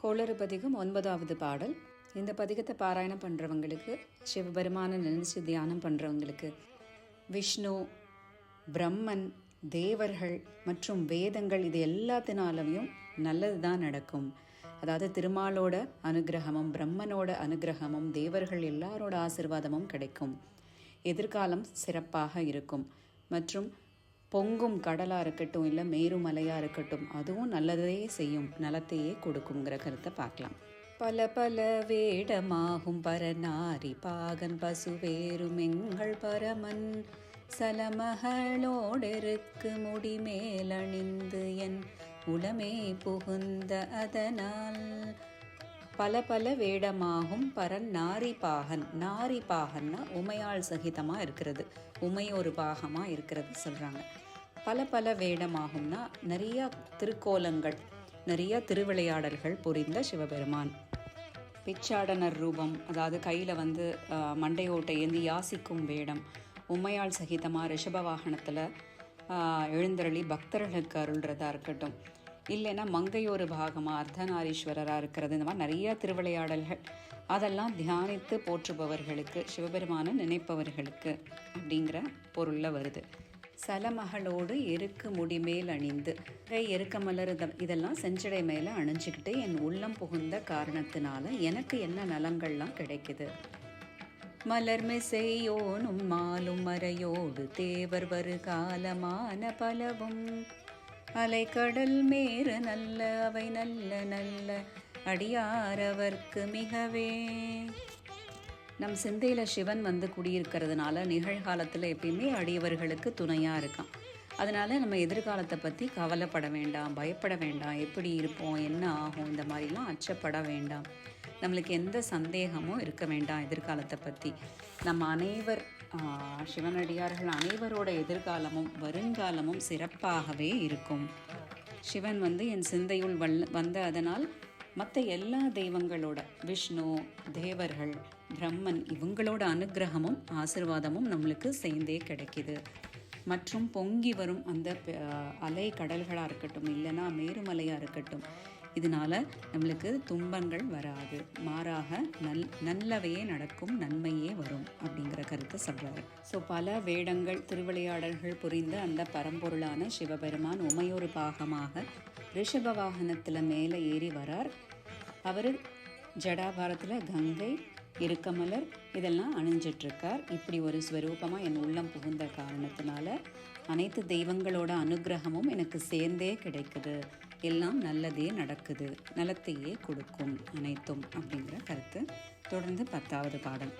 கோளறு பதிகம் ஒன்பதாவது பாடல். இந்த பதிகத்தை பாராயணம் பண்ணுறவங்களுக்கு சிவபெருமான நினைச்சு தியானம் பண்ணுறவங்களுக்கு விஷ்ணு பிரம்மன் தேவர்கள் மற்றும் வேதங்கள் இது எல்லாத்தினாலையும் நல்லது தான் நடக்கும். அதாவது திருமாலோட அனுகிரகமும் பிரம்மனோட அனுகிரகமும் தேவர்கள் எல்லாரோட ஆசிர்வாதமும் கிடைக்கும். எதிர்காலம் சிறப்பாக இருக்கும். மற்றும் பொங்கும் கடலாக இருக்கட்டும் இல்லை மேருமலையாக இருக்கட்டும் அதுவும் நல்லதையே செய்யும் நலத்தையே கொடுக்குங்கிற கருத்தை பார்க்கலாம். பல பல வேடமாகும் பரநாரி பாகன் பசுவேரும் எங்கள் பரமன். சலமகளோடெருக்கு முடிமேலணிந்து என் உளமே புகுந்த அதனால். பல பல வேடமாகும் பரன் நாரி பாகன். நாரி பாகன்னா உமையாள் சகிதமாக இருக்கிறது. உமை ஒரு பாகமாக இருக்கிறது சொல்கிறாங்க பல பல வேடமாகும்னா நிறைய திருக்கோலங்கள் நிறைய திருவிளையாடல்கள் புரிந்த சிவபெருமான். பிச்சாடனர் ரூபம் அதாவது கையில் வந்து மண்டையோட்டை ஏந்தி யாசிக்கும் வேடம். உமையாள் சகிதமாக ரிஷப வாகனத்தில் எழுந்தருளி பக்தர்களுக்கு அருள்றதா இருக்கட்டும். இல்லைன்னா மங்கையோரு பாகமாக அர்த்தநாரீஸ்வரராக இருக்கிறது இந்த மாதிரி நிறைய திருவிளையாடல்கள். அதெல்லாம் தியானித்து போற்றுபவர்களுக்கு சிவபெருமானை நினைப்பவர்களுக்கு அப்படிங்கிற பொருளில் வருது. சலமகளோடு எருக்கு முடிமேல் அணிந்து கை எருக்க மலர் இதெல்லாம் செஞ்சடை மேலே அணிஞ்சுக்கிட்டு என் உள்ளம் புகுந்த காரணத்தினால எனக்கு என்ன நலங்கள்லாம் கிடைக்குது? மலர்மிசையோனும் மாலும் மறையோடு தேவர் வரு காலமான பலவும் அலைக்கடல் மேறு நல்ல அவை நல்ல நல்ல அடியாரவர்க்கு மிகவே. நம் சிந்தையில் சிவன் வந்து குடியிருக்கிறதுனால நிகழ்காலத்தில் எப்பயுமே அடியவர்களுக்கு துணையாக இருக்கான். அதனால் நம்ம எதிர்காலத்தை பற்றி கவலைப்பட வேண்டாம் பயப்பட வேண்டாம். எப்படி இருப்போம் என்ன ஆகும் இந்த மாதிரிலாம் அச்சப்பட வேண்டாம். நம்மளுக்கு எந்த சந்தேகமும் இருக்க வேண்டாம் எதிர்காலத்தை பற்றி நம்ம அனைவர் சிவனடியார்கள் அனைவரோட எதிர்காலமும் வருங்காலமும் சிறப்பாகவே இருக்கும். சிவன் வந்து என் சிந்தையுள் வல் வந்த அதனால் மற்ற எல்லா தெய்வங்களோட விஷ்ணு தேவர்கள் பிரம்மன் இவங்களோட அனுக்கிரகமும் ஆசிர்வாதமும் நம்மளுக்கு சேர்ந்தே கிடைக்கிது. மற்றும் பொங்கி வரும் அந்த அலை கடல்களாக இருக்கட்டும் இல்லைன்னா மேருமலையாக இருக்கட்டும் இதனால் நம்மளுக்கு துன்பங்கள் வராது. மாறாக நல் நல்லவையே நடக்கும் நன்மையே வரும் அப்படிங்கிற கருத்தை சொல்கிறார் ஸோ பல வேடங்கள் திருவிளையாடல்கள் புரிந்த அந்த பரம்பொருளான சிவபெருமான் உமையொரு பாகமாக ரிஷப வாகனத்தில் மேலே ஏறி வரார். அவர் ஜடாபாரத்தில் கங்கை இருக்கமலர் இதெல்லாம் அணிஞ்சிட்ருக்கார். இப்படி ஒரு ஸ்வரூபமாக என் உள்ளம் புகுந்த காரணத்தினால அனைத்து தெய்வங்களோட அனுக்கிரகமும் எனக்கு சேர்ந்தே கிடைக்குது. எல்லாம் நல்லதே நடக்குது. நலத்தையே கொடுக்கும் அனைத்தும் அப்படிங்கிற கருத்து. தொடர்ந்து பத்தாவது பாடல்.